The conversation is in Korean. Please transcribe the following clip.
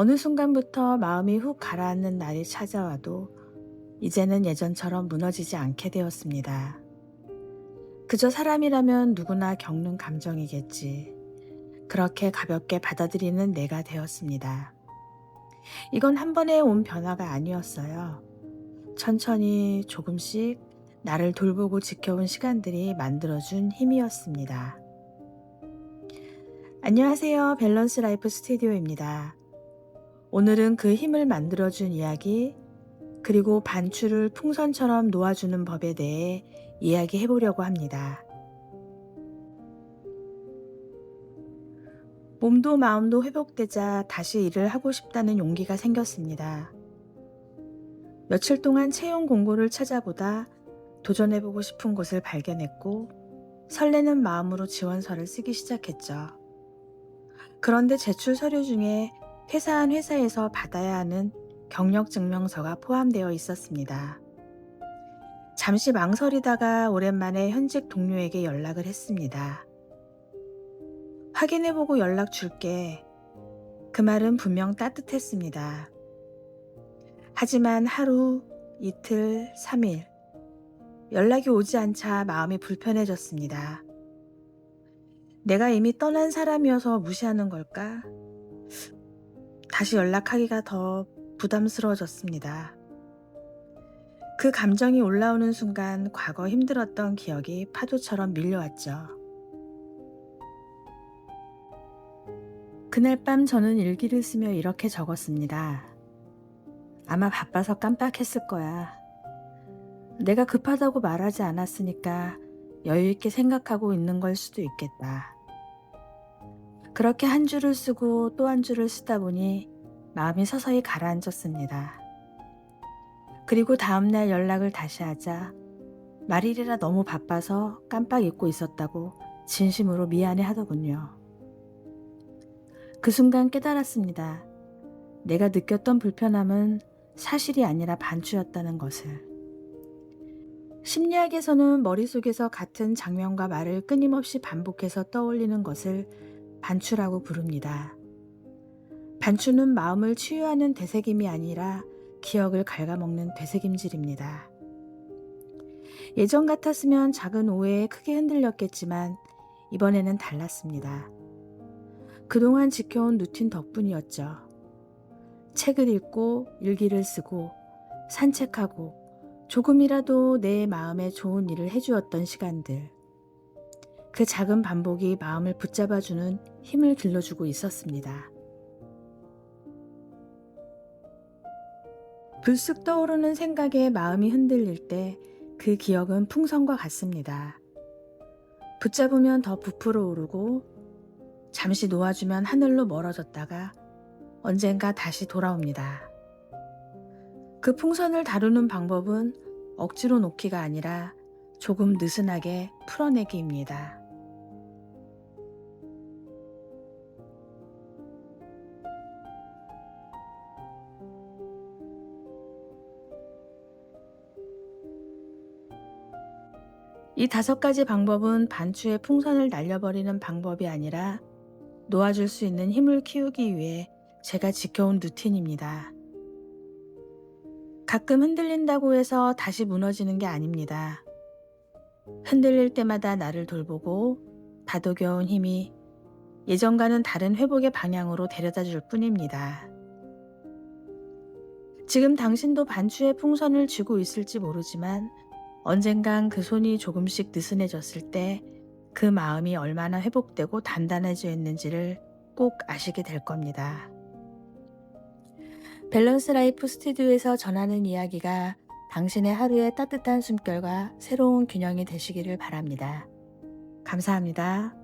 어느 순간부터 마음이 훅 가라앉는 날이 찾아와도 이제는 예전처럼 무너지지 않게 되었습니다. 그저 사람이라면 누구나 겪는 감정이겠지. 그렇게 가볍게 받아들이는 내가 되었습니다. 이건 한 번에 온 변화가 아니었어요. 천천히 조금씩 나를 돌보고 지켜온 시간들이 만들어준 힘이었습니다. 안녕하세요. 밸런스 라이프 스튜디오입니다. 오늘은 그 힘을 만들어준 이야기, 그리고 반추를 풍선처럼 놓아주는 법에 대해 이야기해 보려고 합니다. 몸도 마음도 회복되자 다시 일을 하고 싶다는 용기가 생겼습니다. 며칠 동안 채용 공고를 찾아보다 도전해보고 싶은 곳을 발견했고 설레는 마음으로 지원서를 쓰기 시작했죠. 그런데 제출 서류 중에 퇴사한 회사에서 받아야 하는 경력 증명서가 포함되어 있었습니다. 잠시 망설이다가 오랜만에 현직 동료에게 연락을 했습니다. 확인해보고 연락 줄게. 그 말은 분명 따뜻했습니다. 하지만 하루, 이틀, 3일. 연락이 오지 않자 마음이 불편해졌습니다. 내가 이미 떠난 사람이어서 무시하는 걸까? 다시 연락하기가 더 부담스러워졌습니다. 그 감정이 올라오는 순간 과거 힘들었던 기억이 파도처럼 밀려왔죠. 그날 밤 저는 일기를 쓰며 이렇게 적었습니다. 아마 바빠서 깜빡했을 거야. 내가 급하다고 말하지 않았으니까 여유있게 생각하고 있는 걸 수도 있겠다. 그렇게 한 줄을 쓰고 또 한 줄을 쓰다 보니 마음이 서서히 가라앉았습니다. 그리고 다음날 연락을 다시 하자 말일이라 너무 바빠서 깜빡 잊고 있었다고 진심으로 미안해 하더군요. 그 순간 깨달았습니다. 내가 느꼈던 불편함은 사실이 아니라 반추였다는 것을. 심리학에서는 머릿속에서 같은 장면과 말을 끊임없이 반복해서 떠올리는 것을 반추라고 부릅니다. 반추는 마음을 치유하는 되새김이 아니라 기억을 갉아먹는 되새김질입니다. 예전 같았으면 작은 오해에 크게 흔들렸겠지만 이번에는 달랐습니다. 그동안 지켜온 루틴 덕분이었죠. 책을 읽고 일기를 쓰고 산책하고 조금이라도 내 마음에 좋은 일을 해주었던 시간들. 그 작은 반복이 마음을 붙잡아주는 힘을 길러주고 있었습니다. 불쑥 떠오르는 생각에 마음이 흔들릴 때 그 기억은 풍선과 같습니다. 붙잡으면 더 부풀어 오르고 잠시 놓아주면 하늘로 멀어졌다가 언젠가 다시 돌아옵니다. 그 풍선을 다루는 방법은 억지로 놓기가 아니라 조금 느슨하게 풀어내기입니다. 이 다섯 가지 방법은 반추의 풍선을 날려버리는 방법이 아니라 놓아줄 수 있는 힘을 키우기 위해 제가 지켜온 루틴입니다. 가끔 흔들린다고 해서 다시 무너지는 게 아닙니다. 흔들릴 때마다 나를 돌보고 다독여온 힘이 예전과는 다른 회복의 방향으로 데려다 줄 뿐입니다. 지금 당신도 반추의 풍선을 쥐고 있을지 모르지만 언젠간 그 손이 조금씩 느슨해졌을 때 그 마음이 얼마나 회복되고 단단해져 있는지를 꼭 아시게 될 겁니다. 밸런스 라이프 스튜디오에서 전하는 이야기가 당신의 하루의 따뜻한 숨결과 새로운 균형이 되시기를 바랍니다. 감사합니다.